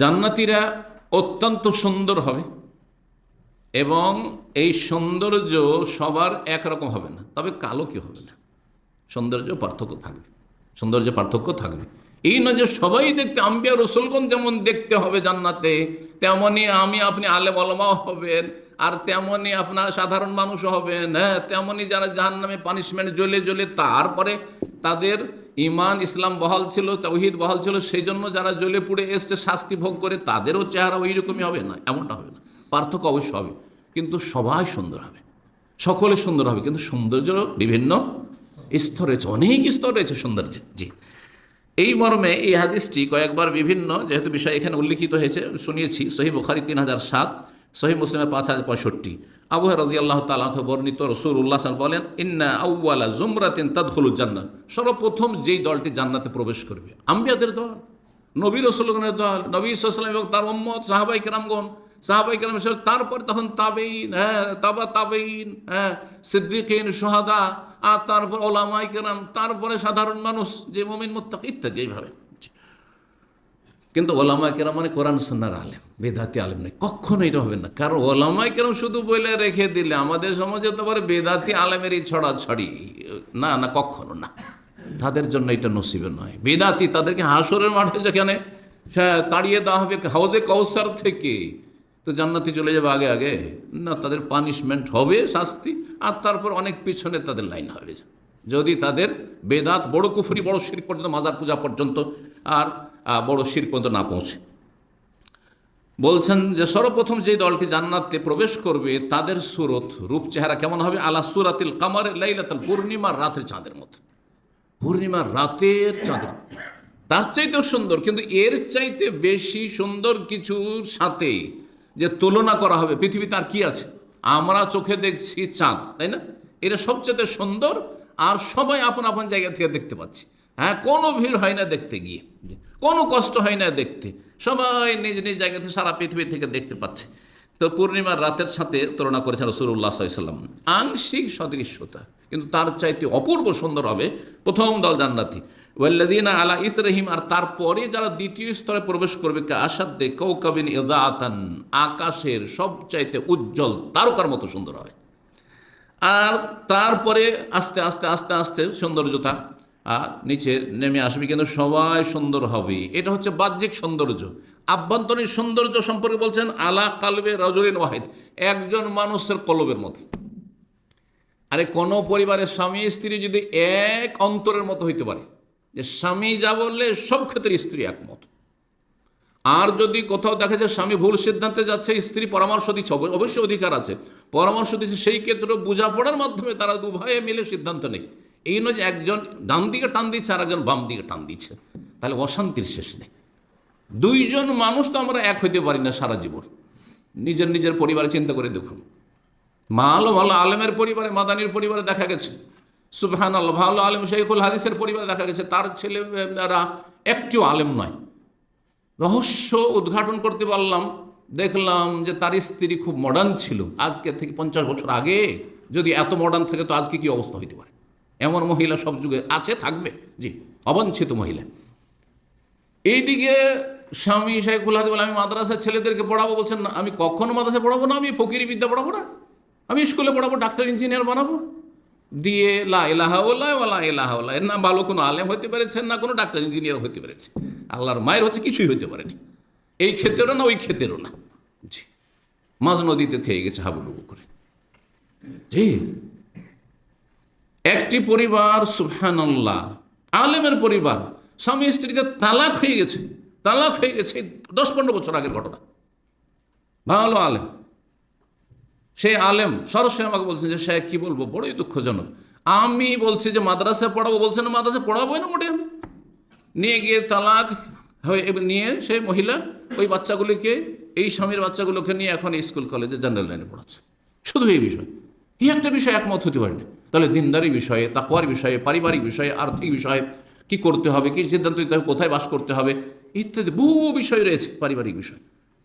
জান্নাতিরা অত্যন্ত সুন্দর হবে এবং এই সৌন্দর্য সবার একরকম হবে না, তবে কালো কি হবে না। সৌন্দর্য পার্থক্য থাকবে, সৌন্দর্য পার্থক্য থাকবে। এই নয় যে সবাই দেখতে, আম্বিয়া রসুলগণ যেমন দেখতে হবে জান্নাতে তেমনই আমি আপনি আলেম আলমাও হবেন, আর তেমনই আপনার সাধারণ মানুষ হবেন হ্যাঁ তেমনই যারা জাহান নামে পানিশমেন্ট জ্বলে জ্বলে তারপরে তাদের ইমান ইসলাম বহাল ছিল তৌহিদ বহাল ছিল সেই জন্য যারা জ্বলে পুড়ে এসছে, শাস্তি ভোগ করে, তাদেরও চেহারা ওই রকমই হবে না, এমনটা হবে না। পার্থক্য অবশ্য হবে, কিন্তু সবাই সুন্দর হবে, সকলে সুন্দর হবে, কিন্তু সৌন্দর্য বিভিন্ন স্তর রয়েছে, অনেক স্তর রয়েছে সৌন্দর্যের, জি। এই মর্মে এই হাদিসটি কয়েকবার বিভিন্ন, যেহেতু বিষয় এখানে উল্লিখিত হয়েছে, শুনিয়েছি সহি বুখারি তিন হাজার সাত। সহি মুসলিমের পাঁচ হাজার পঁয়ষট্টি। আবু রাজি আল্লাহ তালাহ বর্ণিত রসুল উল্লাহ বলেন, ইন্না আউ্লা জুমরাতিন তাদখুলুল জান্নাত সর্বপ্রথম যেই দলটি জান্নাতে প্রবেশ করবে, আম্বিয়াদের দল, নবী রসুলগণের দল, নবী সাল্লাম এবং তার মোহাম্মদ সাহাবাই কেরামগণ। সাহাবাই কেরাম তারপর তখন তাবেইন হ্যাঁ তাবা তাবেইন হ্যাঁ সিদ্দিকিন সোহাদা আর তারপর ওলামাই কেরাম, তারপরে সাধারণ মানুষ, যে মমিন, মোত্তাক ইত্যাদি এইভাবে। কিন্তু ওলামা কেরাম মানে কোরআন সন্ন্যার আলেম, বেদাতি আলেম নেই কখনো এটা হবে না। কারণ ওলামাই কেরাম শুধু বলে রেখে দিলে আমাদের সমাজে তো আবার বেদাতি আলেমেরই ছড়া ছড়ি না না, কখনো না। তাদের জন্য এটা নসিবে নয়। বেদাতি তাদেরকে হাসরের মাঠে যেখানে তাড়িয়ে দেওয়া হবে হাউজে কৌসার থেকে, তো জান্নাতি চলে যাবে আগে আগে। না, তাদের পানিশমেন্ট হবে শাস্তি, আর তারপর অনেক পিছনে তাদের লাইন হবে। যদি তাদের বেদাত বড় কুফুরি, বড় শির পর্যন্ত, মাজার পূজা পর্যন্ত, আর বড় শির পর্যন্ত না পৌঁছে। বলছেন যে, সর্বপ্রথম যে দলটি জান্নাতে প্রবেশ করবে, তাদের সুরত, রূপ চেহারা কেমন হবে? আলা সুরাতিল কামারে লাইলাতাল পূর্ণিমার রাতের চাঁদের মতো। পূর্ণিমার রাতের চাঁদের। তার চাইতেও সুন্দর, কিন্তু এর চাইতে বেশি সুন্দর কিছুর সাথে যে তুলনা করা হবে, পৃথিবীতে আর কি আছে? আমরা চোখে দেখছি চাঁদ, তাই না? এটা সবচেয়ে সুন্দর আর সবাই আপন আপন জায়গা থেকে দেখতে পাচ্ছি। হ্যাঁ কোনো ভিড় হয় না দেখতে গিয়ে। কোনো কষ্ট হয় না দেখতে। সবাই নিজ নিজ জায়গা থেকে সারা পৃথিবী থেকে দেখতে পাচ্ছে। তো পূর্ণিমার রাতের সাথে তুলনা করেছেন রসুল্লাহ সাল্লাম আংশিক সদৃশ্যতা, কিন্তু তার চাইতে অপূর্ব সুন্দর হবে প্রথম দল জান্নাতি। ওয়াল্লাদিনা আলা ইসরাহিম, আর তারপরে যারা দ্বিতীয় স্তরে প্রবেশ করবে কে আসাদ্দে কৌকাবিন ইদাতান আকাশের সবচাইতে উজ্জ্বল তারকার মতো সুন্দর হবে। আর তারপরে আস্তে আস্তে আস্তে আস্তে সৌন্দর্যতা আর নিচে নেমে আসবে কিন্তু সবাই সুন্দর হবে। এটা হচ্ছে বাহ্যিক সৌন্দর্য। আভ্যন্তরীণ সৌন্দর্য সম্পর্কে বলছেন, আলা কালবে রজরিন ওয়াহিদ, একজন মানুষের কলবের মতো। আরে কোনো পরিবারের স্বামী স্ত্রী যদি এক অন্তরের মতো হইতে পারে, যে স্বামী যা বললে সব ক্ষেত্রে স্ত্রী একমত। আর যদি কোথাও দেখা যায় স্বামী ভুল সিদ্ধান্তে যাচ্ছে, স্ত্রী পরামর্শ দিচ্ছে অবশ্যই অধিকার আছে। পরামর্শ দিচ্ছে, সেই ক্ষেত্রে বোঝাপড়ার মাধ্যমে তারা দুভাবে মিলে সিদ্ধান্ত নেই এই নয় যে একজন ডান দিকে টান দিচ্ছে আর একজন বাম দিকে টান দিচ্ছে। তাহলে অশান্তির শেষ নেই। দুইজন মানুষ তো আমরা এক হইতে পারি না সারা জীবন। নিজের নিজের পরিবারে চিন্তা করে দেখুন। ভালো ভালো আলেমের পরিবারে, মাদানির পরিবারে দেখা গেছে। সুবহান আল্লাহ ভালো আলেম শেখুল হাদিসের পরিবারে দেখা গেছে, তার ছেলেরা একটিও আলেম নয়। রহস্য উদ্ঘাটন করতে পারলাম, দেখলাম যে তার স্ত্রী খুব মডার্ন ছিল। আজকে থেকে পঞ্চাশ বছর আগে, যদি এত মডার্ন থাকে তো আজকে কি অবস্থা হইতে পারে? এমন মহিলা সব যুগে আছে, থাকবে? জি, অবাঞ্ছিত মহিলা। এইদিকে স্বামী শেখুল হাদি বলে, আমি মাদ্রাসার ছেলেদেরকে পড়াবো। বলছেন, না, আমি কখনো মাদ্রাসায় পড়াবো না, আমি ফকিরি বিদ্যা পড়াবো না। আমি স্কুলে পড়াবো, ডাক্তার, ইঞ্জিনিয়ার বানাবো। দিয়ে, লা এলাহা ওলা ওলা এলাহা ওলা এর না ভালো কোনো আলেম হতে পেরেছেন না কোনো ডাক্তার, ইঞ্জিনিয়ার হতে পেরেছে? আল্লাহর মায়ের হচ্ছে কিছুই হতে পারেনি। এই ক্ষেত্রেও না, ওই ক্ষেত্রেও না। জি, মাঝ নদীতে থেকে গেছে হাবুডুবু করে। জি। একটি পরিবার, সুবহানাল্লাহ। আলেমের পরিবার। স্বামী স্ত্রীকে তালাক হয়ে গেছে। তালাক হয়ে গেছে দশ পনেরো বছর আগের ঘটনা। ভালো আলেম। সে আলেম সরাসরি আমাকে বলছেন যে সে কি বলব? বড়ই দুঃখজনক। আমি বলছি যে মাদ্রাসায় পড়াবো? বলছেন না মাদ্রাসায় পড়াবোই না মোটে আমি। নিয়ে গিয়ে তালাক হয়ে নিয়ে সে মহিলা ওই বাচ্চাগুলিকে, এই স্বামীর বাচ্চাগুলোকে নিয়ে এখন স্কুল, কলেজে জেনারেল লাইনে পড়াচ্ছে। শুধু এই বিষয়। এই একটা বিষয় একমত হতে পারেনি। তাহলে দিনদারি বিষয়ে তাকোয়ার বিষয়ে, পারিবারিক বিষয়ে, আর্থিক বিষয়ে কি করতে হবে, কি সিদ্ধান্ত নিতে হবে, কোথায় বাস করতে হবে, ইত্যাদি বহু বিষয় রয়েছে, পারিবারিক বিষয়।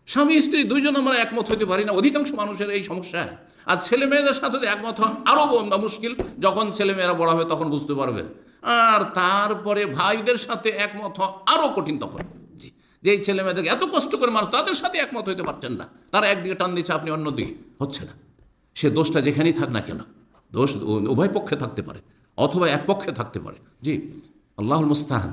স্বামী, স্ত্রী দুইজন আমরা একমত হতে পারি না, অধিকাংশ মানুষের এই সমস্যা। আর ছেলে মেয়েদের সাথে একমত হওয়া আরও মুশকিল, যখন ছেলে মেয়েরা বড় হবে তখন বুঝতে পারবে। আর তারপরে ভাইদের সাথে একমত হওয়া আরও কঠিন তখন। জি, যেই ছেলে মেয়েদেরকে এত কষ্ট করে মানুষ তাদের সাথে একমত হইতে পারছেন না। তারা একদিকে টান দিচ্ছে, আপনি অন্যদিকে, হচ্ছে না। সে দোষটা যেখানেই থাক না কেন। দোষ উভয় পক্ষে থাকতে পারে অথবা এক পক্ষে থাকতে পারে। জি আল্লাহুল মুস্তাহান।